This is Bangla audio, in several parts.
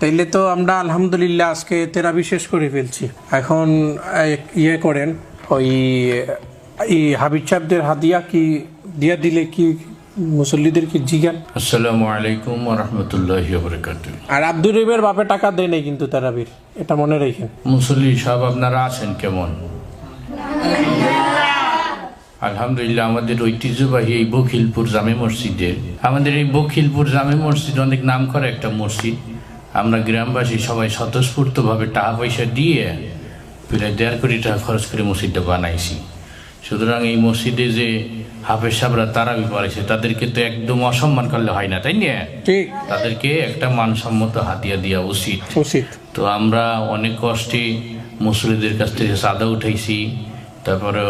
তাইলে তো আমরা আলহামদুলিল্লাহ আজকে তেরাবি শেষ করে ফেলছি। এখন ইয়ে করেন ওই এই হাবিব সাহেবদের হাদিয়া কি দিয়া দিলে কি মুসল্লিদের কি জিগান? আসসালামু আলাইকুম রহমতুল্লাহ বরকাত আর আব্দুর রহিমের বাপে টাকা দেয় নাই কিন্তু তেরাবির এটা মনে রাখেন। মুসল্লি সাহেব আপনারা আছেন কেমন? আলহামদুলিল্লাহ আমাদের ঐতিহ্যবাহী এই বখিলপুর জামে মসজিদের আমাদের এই বখিলপুর জামে মসজিদ অনেক নাম করা একটা মসজিদ। আমরা গ্রামবাসী সবাই স্বতঃস্ফূর্তভাবে টাকা পয়সা দিয়ে প্রায় দেড় কোটি টাকা খরচ করে মসজিদটা বানাইছি। সুতরাং এই মসজিদে যে হাফেজ সাহেবরা তারাবি পড়েছে তাদেরকে তো একদম অসম্মান করলে হয় না তাই না? তাদেরকে একটা মানসম্মত হাতিয়া দেওয়া উচিত। উচিত। তো আমরা অনেক কষ্টে মুসলিদের কাছ থেকে চাঁদা উঠাইছি তারপরে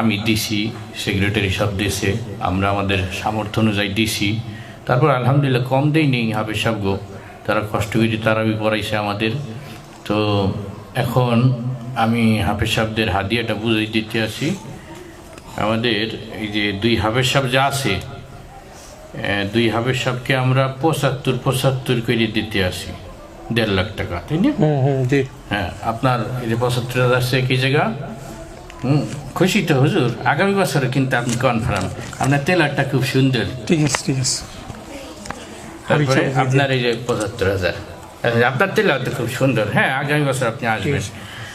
আমি দিছি সেক্রেটারি সব দিয়েছে আমরা আমাদের সামর্থ্য অনুযায়ী দিছি। তারপর আলহামদুলিল্লাহ কম দেই নেই হাফেজ সাহেব গো তারা কষ্ট করে তারাবি পড়াইছে আমাদের। তো এখন আমি হাফেজ সাহেবদের হাদিয়াটা বুঝাই দিতে আছি আমাদের এই যে দুই হাফেজ সাহেব যা আছে দুই হাফেজ সাহেবকে আমরা পঁচাত্তর পঁচাত্তর করে দিতে আসি দেড় লাখ টাকা তাই না? হ্যাঁ আপনার এই যে পঁচাত্তর হাজার সে কি জায়গা? হুম খুশি তো হুজুর। আগামী বছরে কিন্তু আপনি কনফার্ম আপনার তেলারটা খুব সুন্দর। ঠিক আছে ঠিক আছে। তারপরে। আপনার এই যে পঁচাত্তর হাজার। আপনার তেলার তো খুব সুন্দর। হ্যাঁ আগামী বছর আপনি আসবেন।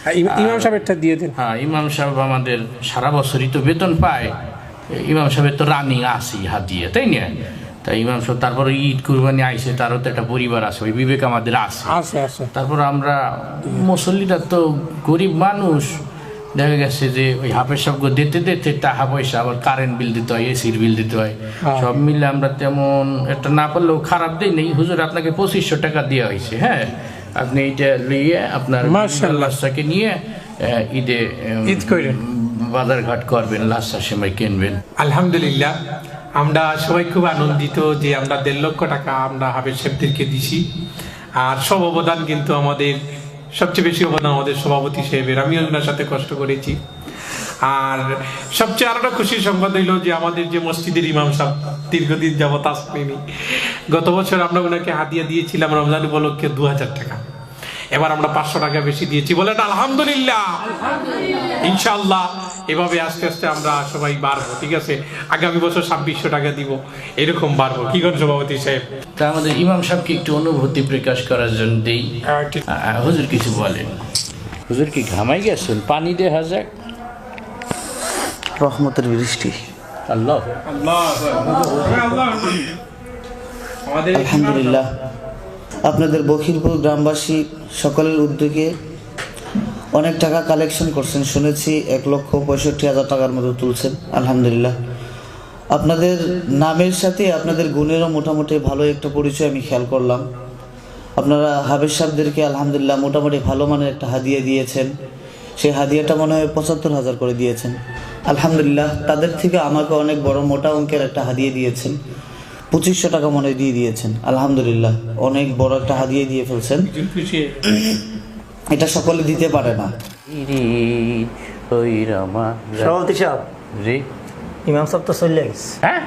আর ইমাম সাহেবেরটা দিয়ে দিন। হ্যাঁ ইমাম সাহেব আমাদের সারা বছরই তো বেতন পায়। ইমাম সাহেবের তো রানিং আসি হাত দিয়ে তাই না? তাই ইমাম সাহেব তারপরে ঈদ কুরবানি আইসে তারও তো একটা পরিবার আছে ওই বিবেক আমাদের আছে। তারপর আমরা মুসল্লিরা তো গরিব মানুষ। দেখা গেছে যে ওই হাফের সব দিতে দিতে টাকা পয়সা আবার কারেন্ট বিল দিতে হয় এসির বিল দিতে হয় হ্যাঁ। সব মিলে আমরা তেমন একটা না পারলেও খারাপ দেই নেই হুজুর আপনাকে পঁচিশশো টাকা দেওয়া হয়েছে হ্যাঁ আপনি এইটা নিয়ে আপনার। লাশটাকে নিয়ে ঈদে ঈদ কইরেন। বাজার ঘাট করবেন লাশটা সময় কিনবেন আলহামদুলিল্লাহ আমরা সবাই খুব আনন্দিত যে আমরা দেড় লক্ষ টাকা আমরা হাফেজ সাহেবদেরকে দিছি আর সব অবদান কিন্তু আমাদের সবচেয়ে বেশি অবদান আমাদের সভাপতি সাহেবের আমিও ওনার সাথে কষ্ট করেছি। আর সবচেয়ে আরও একটা খুশির সংবাদ হইল যে আমাদের যে মসজিদের ইমাম সাহেব দীর্ঘদিন যাবত আসলেনি। গত বছর আমরা ওনাকে হাতিয়া দিয়েছিলাম রমজান উপলক্ষে দু হাজার টাকা। এবার আমরা পাঁচশো টাকা বেশি দিয়েছি বলেন আলহামদুলিল্লাহ। ইনশাল্লাহ এভাবে আস্তে আস্তে আমরা সবাই বাড়বো ঠিক আছে? আগামী বছর ছাব্বিশশো টাকা দিব এরকম বাড়বো। কি করেন সভাপতি সাহেব? তা আমাদের ইমাম সাহেবকে একটু অনুভূতি প্রকাশ করার জন্য দেই। আহ, হুজুর কিছু বলেন। হুজুর কি ঘামাই গেছেন? পানি দেওয়া যাক। রহমতের বৃষ্টি। আল্লাহ। আমাদের আলহামদুলিল্লাহ। আপনাদের বখিরপুর গ্রামবাসী সকলের উদ্যোগে অনেক টাকা কালেকশন করছেন। শুনেছি এক লক্ষ পঁয়ষট্টি হাজার টাকার মতো তুলছেন। আলহামদুলিল্লাহ। আপনাদের নামের সাথে আপনাদের গুণেরও মোটামুটি ভালো একটা পরিচয় আমি খেয়াল করলাম। আপনারা হাবেজ সাহেবদেরকে আলহামদুলিল্লাহ মোটামুটি ভালো মানের একটা হাদিয়া দিয়েছেন। সেই হাদিয়াটা মনে হয় পঁচাত্তর হাজার করে দিয়েছেন। আলহামদুলিল্লাহ, তাদের থেকে আমাকে অনেক বড় মোটা অঙ্কের একটা হাদিয়ে দিয়েছেন। পঁচিশশো টাকা মনে দিয়ে দিয়েছেন। আলহামদুলিল্লাহ। অনেক বড় একটা হাদিয়ে দিয়ে ফেলছেন। এটা সকলে দিতে পারে না। সভাপতি সাহেব। জি। ইমাম সাহেব তো চলে গেছে। হ্যাঁ?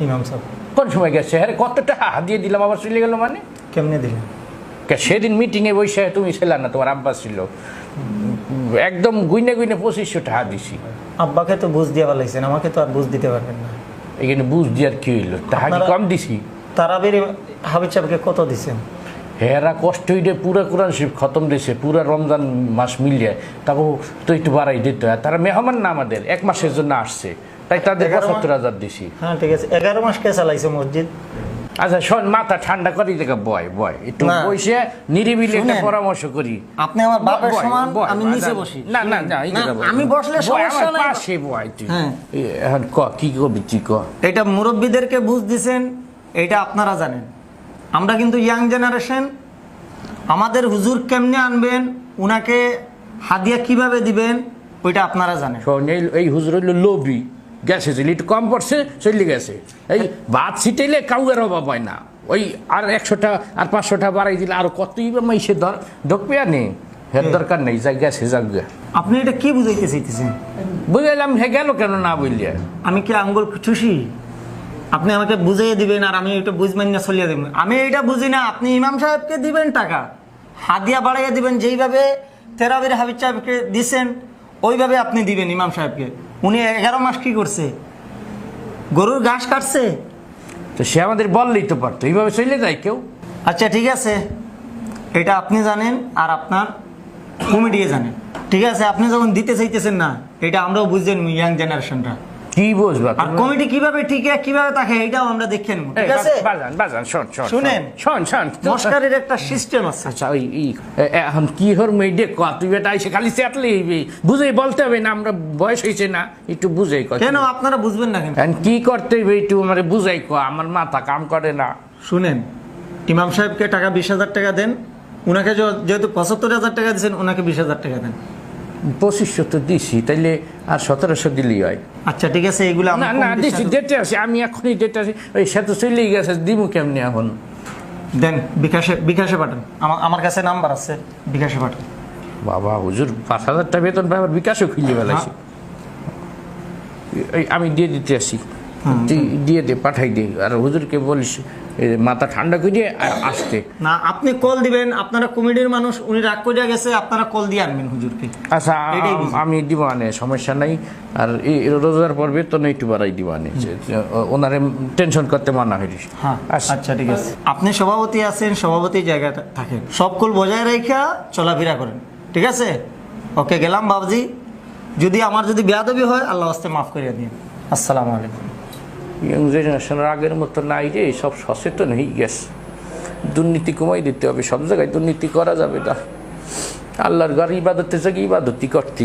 ইমাম সাহেব। কোন সময় গেছে? হ্যাঁ কত টাকা দিয়ে দিলাম আবার চলে গেল মানে? কেমনে দিলেন? কে সেদিন মিটিংয়ে বসে তুমি ছিল না তোমার আব্বা ছিল। একদম গুইনে গুইনে পঁচিশশো টাকা দিছি আব্বাকে তো বুঝ দিয়ে পালাইছেন আমাকে তো আর বুঝ দিতে পারবেন না। এখানে বুঝ দিয়ার কি হইল? তাহাকে কম দিছি? তারাবির হাবিব সাহেবকে কত দিছেন? হেরা কষ্ট হইলে পুরা কোরআন শিব খতম দিছে পুরা রমজান মাস মিলিয়ে। তারপর তো একটু বাড়াই দিতে। হয় তারা মেহমান না আমাদের এক মাসের জন্য আসছে। তাই তাদের সত্তর পঁচাত্তর হাজার দিছি। হ্যাঁ ঠিক আছে। এগারো মাস কে চালাইছে মসজিদ? আচ্ছা শোন মাথা ঠান্ডা করি দেখে বয় বয় একটু বসে নিরিবিলি একটা পরামর্শ করি আপনি আমার বাপের সমান, আমি নিচে বসি। না না না। আমি বসলে সমস্যা নাই। পাশে বয় তুই হ্যাঁ। এখন ক কি কবি তুই ক এটা মুরব্বীদেরকে বুঝ দিছেন এটা আপনারা জানেন আমরা কিন্তু ইয়াং জেনারেশন আমাদের হুজুর কেমনে আনবেন উনাকে হাদিয়া কীভাবে দিবেন ওইটা আপনারা জানেন এই হুজুর হইল লোভি গেছে একটু কম পড়ছে চলে গেছে। এই ভাত ছিটাইলে কাউয়ের অভাব হয় না। ওই আর একশোটা আর পাঁচশোটা বাড়াই দিলে আর কতই বা মাইসে ধর ঢুকবে আর নেই হের দরকার নেই যাই গেছে যাক গে। আপনি এটা কি বুঝাইতে চাইতেছেন? বুঝলাম হে গেল কেন না বুঝলে? আমি কি আঙ্গুল চুষি আপনি আমাকে বুঝিয়ে দিবেন আর আমি এটা বুঝবেন না চলিয়ে দেবেন আমি এটা বুঝি না আপনি ইমাম সাহেবকে দিবেন টাকা। হাদিয়া বাড়াইয়া দিবেন যেইভাবে তেরাবির হাবিজ সাহেবকে দিছেন ওইভাবে আপনি দিবেন ইমাম সাহেবকে। উনি এগারো মাস কি করছে? গরুর ঘাস কাটছে? তো সে আমাদের বললেই তো পারতো এইভাবে চলে যায় কেউ। আচ্ছা ঠিক আছে। এটা আপনি জানেন আর আপনার কমিটিয়ে জানেন। ঠিক আছে আপনি যখন দিতে চাইতেছেন না এটা আমরাও বুঝছেন ইয়াং জেনারেশনরা কি বুঝবা? আর কমিটি কীভাবে টিকে কীভাবে থাকে এটাও আমরা দেখে নেব ঠিক আছে? বাজান বাজান শোন শোন শুনেন। শোন শোন। মস্কারের একটা সিস্টেম আছে। আচ্ছা ওই এখন কি হর মেয়েডে ক তুই বেটা এসে খালি চেতলে বুঝেই বলতে হবে না আমরা বয়স হয়েছে না একটু বুঝেই কয়। কেন? আপনারা বুঝবেন না কেন কি করতে হবে একটু আমার বুঝাই ক আমার মাথা কাম করে না। শুনেন ইমাম সাহেবকে টাকা বিশ হাজার টাকা দেন উনাকে যে- যেহেতু পঁচাত্তর হাজার টাকা দিয়েছেন ওনাকে বিশ হাজার টাকা দেন। পঁচিশশো তো দিছি তাইলে আর সতেরোশো দিলেই হয়। আচ্ছা ঠিক আছে এগুলো না ডেটে আছে আমি এখনই ডেটে আছি। ওই সে তো চলেই গেছে দিমু কেমনি এখন? দেন বিকাশে বিকাশে পাঠান। আমার আমার কাছে নাম্বার আছে বিকাশে পাঠান। বাবা হুজুর পাঁচ হাজার টাকা বেতন পাই আবার বিকাশও খুঁজে বেলাইছি। এই আমি দিয়ে দিতে আসি। দিয়ে দে পাঠাই দে। আর হুজুরকে বলিস মাথা ঠান্ডা আর আসতে। না আপনি কল দিবেন আপনারা কমিটির মানুষ উনি রাগ করে গেছে আপনারা কল দিয়ে আনবেন হুজুরকে। আচ্ছা আমি দিব আনে সমস্যা নাই। আর এই রোজার পর বেতন একটু বাড়াই দিব আনে যে- যে ওনারে টেনশন করতে মানা হইলিস হ্যাঁ আচ্ছা। আচ্ছা ঠিক আছে। আপনি সভাপতি আছেন সভাপতি জায়গাটা থাকেন। সব কুল বজায় রেখা চলাফেরা করেন ঠিক আছে? ওকে গেলাম বাবজি। যদি আমার যদি বেয়াদবি হয় আল্লাহ আস্তে মাফ করিয়া দিন আসসালামু আলাইকুম। ইয়ং জেনারেশনের আগের মতো নাই রে সব সচেতন হয়ে গেছে। দুর্নীতি কমাই দিতে হবে, সব জায়গায় দুর্নীতি করা যাবে না। আল্লাহর গাড়ি ইবাদতে জাগে ইবাদতি করতে